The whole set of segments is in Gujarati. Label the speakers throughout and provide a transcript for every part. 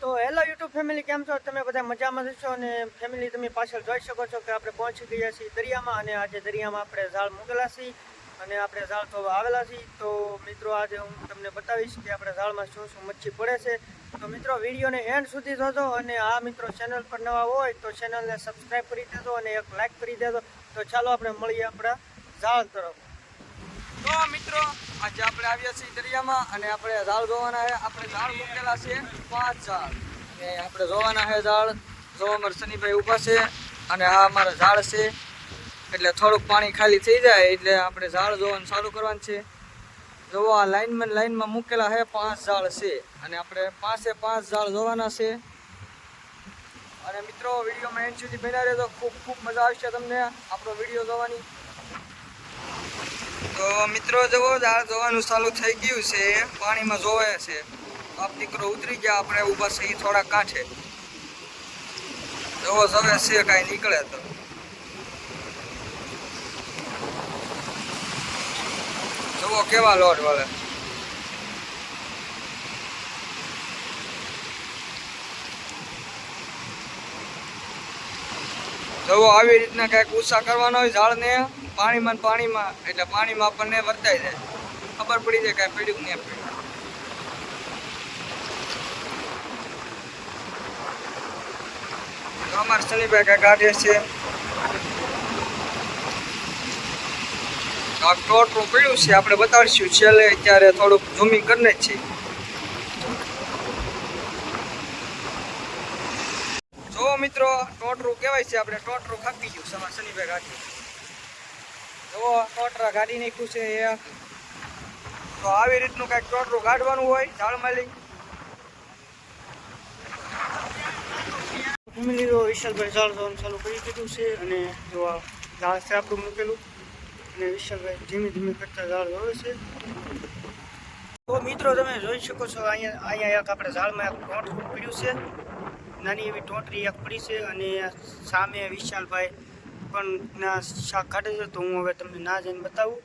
Speaker 1: તો હેલો યુટ્યુબ ફેમિલી, કેમ છો? તમે બધા મજામાં છો? અને ફેમિલી, તમે પાછળ જોઈ શકો છો કે આપણે પહોંચી ગયા છીએ દરિયામાં અને આજે દરિયામાં આપણે ઝાડ મૂકેલા છીએ અને આપણે ઝાડ તો આવેલા છીએ. તો મિત્રો, આજે હું તમને બતાવીશ કે આપણે ઝાડમાં શું શું મચ્છી પડે છે. તો મિત્રો, વિડીયોને એન્ડ સુધી જોજો અને આ મિત્રો ચેનલ પર નવા હોય તો ચેનલને સબસ્ક્રાઈબ કરી દેજો અને એક લાઇક કરી દેજો. તો ચાલો આપણે મળીએ આપણા ઝાડ તરફ. તો મિત્રો, આજે આપણે આવ્યા છીએ દરિયામાં અને આપણે ઝાડ જોવાના છે. આપણે ઝાડ મૂકેલા છે પાંચ ઝાડ. ને આપણે જોવાના છે ઝાડ. જો અમારે શનિભાઈ ઊભા છે અને આ અમારા ઝાડ છે. એટલે થોડુંક પાણી ખાલી થઈ જાય એટલે આપણે ઝાડ જોવાનું ચાલુ કરવાનું છે. જોવો આ લાઇનમાં લાઈનમાં મૂકેલા છે પાંચ ઝાડ છે અને આપણે પાંચે પાંચ ઝાડ જોવાના છે. અને મિત્રો, વિડીયોમાં એન્ડ સુધી બન્યા રહેજો. ખૂબ ખૂબ મજા આવશે તમને આપણો વીડિયો જોવાની. તો મિત્રો જવો ઝાડ જોવાનું ચાલુ થઈ ગયું છે, પાણીમાં જોવે છે. આપ દીકરો ઉતરી ગયા, આપણે ઊભા છીએ થોડા કાંઠે. જવો જવે છે કાંઈ નીકળે તો. જવો કેવા લોટ વળે. જુઓ આવી રીતના કાંઈક ઉષા કરવાનો હોય ઝાડને, પાણીમાં પાણીમાં, એટલે પાણીમાં આપણને વર્તાઈ જાય. ખબર પડી જાય કાંઈ પડ્યું નહીં પડ્યું. અમારે શનિભાઈ કાંઈ કાઢે છે. આ ટોટલું પડ્યું છે, આપણે બતાડીશું. છેલ્લે ત્યારે થોડુંક ઝૂમિંગ કરીને જ છીએ. મિત્રો, ટોટરું કહેવાય છે આપણે. ટોટરું ખાપી ગયું સમા શનિભાઈ ગાડી. જુઓ, ટોટરા ગાડી નાખ્યું છે એ તો આવી રીતનું કાંઈક ટોટરું કાઢવાનું હોય, ઝાડ લઈ ફેમિલી ઝાડ ધોવાનું ચાલુ કરી દીધું છે અને જો આ ઝાડ છે મૂકેલું. અને વિશાલભાઈ ધીમે ધીમે કરતા ઝાડ જોવે છે. તો મિત્રો, તમે જોઈ શકો છો, અહીંયા અહીંયા એક આપણે ઝાડમાં એક ટોટરું પડ્યું છે. નાની એવી ટોટરી એક પડી છે અને સામે વિશાલભાઈ પણ ના શાક કાઢે છે, તો હું હવે તમને ના જઈને બતાવું.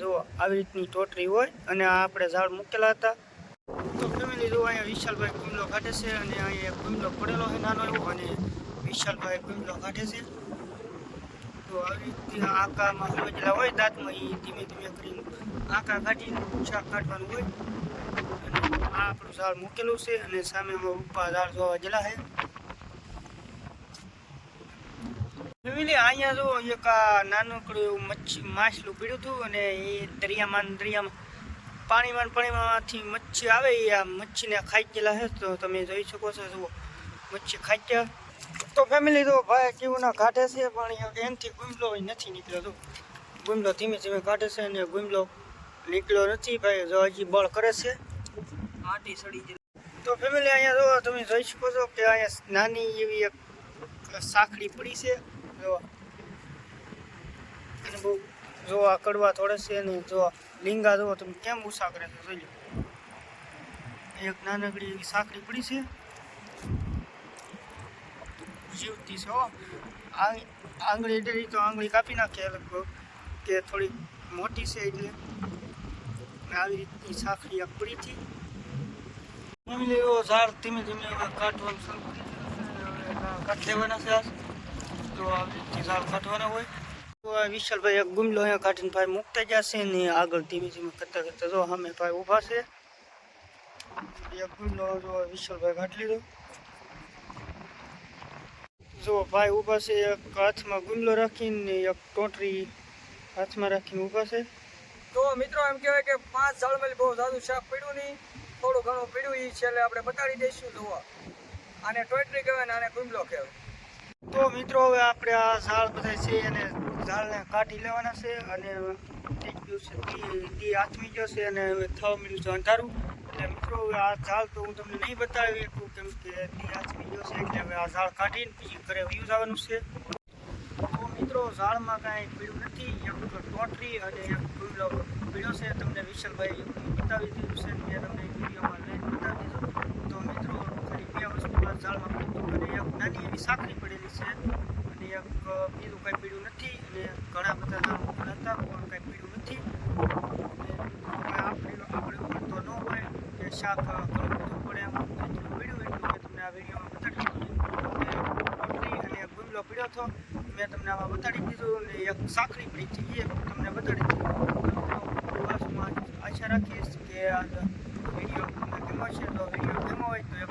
Speaker 1: જો આવી રીતની ટોટરી હોય અને આપણે ઝાડ મૂકેલા હતા. તો ફેમિલી જો અહીંયા વિશાલભાઈ ગુમલો કાઢે છે અને અહીંયા ગુમલો પડેલો છે નાનો એવો અને વિશાલભાઈ ગુમલો કાઢે છે. તો આવી રીતે આકામાં સમજેલા હોય, દાંતમાં એ ધીમે ધીમે કરીને આકા કાઢીને શાક કાઢવાનું હોય. આ આપણું ઝાડ મૂકેલું છે અને સામે ઉપા ઝાડ જોવા જલા છે. ફેમિલી, અહીંયા જો એક નાનકડું મચ્છી, માછલું પીડ્યું હતું અને એ દરિયામાં દરિયામાં પાણીમાં પાણીમાંથી મચ્છી આવે, એ આ મચ્છીને ખાઈ ગયેલા છે. તો તમે જોઈ શકો છો, જુઓ, મચ્છી ખાઈ ગયા. તો ફેમિલી તો ભાઈ જીવના કાઢે છે, પણ એમથી ગુમલો નથી નીકળ્યો તો ગુમલો ધીમે ધીમે કાઢે છે અને ગુમલો નીકળ્યો નથી, ભાઈ, જો હજી બળ કરે છે. આટી સડી ગઈ તો ફેમિલી અહીંયા જો તમે જોઈ શકો છો કે અહીંયા નાની એવી એક સાંકડી પડી છે. જો. અને બહુ જો આ કડવા થોડે છે અને જો લીંગા જો તમે કેમ ઉષા કરે છે જોઈ લો. એક નાનકડી એવી સાંકડી પડી છે. જીવતી છે હો. આંગ- આંગળી ડરી તો આંગળી કાપી નાખે લગભગ, કે થોડી મોટી છે એટલે. આવી રીતની સાંકડી આ પડી હતી. ફેમિલી એવો ઝાડ ધીમે ધીમે હવે કાઢવાનું શરૂ કરી દીધું છે. હવે કાઢી દેવાના છે આ. તો આવી રીતે ઝાડ કાઢવાના હોય તો આ વિશાલભાઈ એક ગુમલો અહીંયા કાઢીને ભાઈ મૂકતા જશે ને આગળ ધીમે ધીમે કરતા કરતા જો સામે ભાઈ ઊભા છે એક ગુમલો જો વિશાલભાઈ કાઢી લીધો જો ભાઈ ઊભા છે એક હાથમાં ગુમલો રાખીને એક ટોટરી હાથમાં રાખીને ઊભા છે તો મિત્રો એમ કહેવાય કે પાંચ ઝાડમાં બહુ સારું શાક પડ્યું નહીં ઘણું પડ્યું એ છેલ્લે આપણે બતાડી દઈશું જોવા. આને ટોયટ્રી કહેવાય ને આને ગુમલો કહેવાય. તો મિત્રો હવે આપણે આ ઝાડ બધા છે અને ઝાડને કાઢી લેવાના છે અને આથમી ગયો છે અને હવે થવા મળ્યું છે અંધારું. એટલે મિત્રો હવે આ ઝાડ તો હું તમને નહીં બતાવી શકું કેમ કે દી આથમી ગયો છે એટલે હવે આ ઝાડ કાઢીને પછી ઘરે વ્યૂઝ આવવાનું છે. તો મિત્રો ઝાડમાં કાંઈ પીડ્યું નથી, એક ટોટરી અને એક ગુમલો પીડ્યો છે. તમને વિશાલભાઈ બતાવી દીધું છે મેં તમને વિડીયોમાં મોટી સાંકળી પડેલી છે. અને એક બીજું કાંઈ પીડ્યું નથી અને ઘણા બધા નાના હતા, પણ કાંઈ પીડ્યું નથી. આપણે આપણે ઉડતો ન હોય કે શાક ઘણું પડે એમ પીડ્યું એટલું મેં તમને આ વિડીયોમાં બતાડી અને એક ગુંદલો પીડ્યો હતો, મેં તમને આમાં બતાડી દીધું અને એક સાંકળી પડી હતી, એ તમને બતાડી દીધું. આશા રાખીશ કે આ વીડિયો તમને ગમ્યો છે તો વીડિયો ગમ્યો હોય તો એક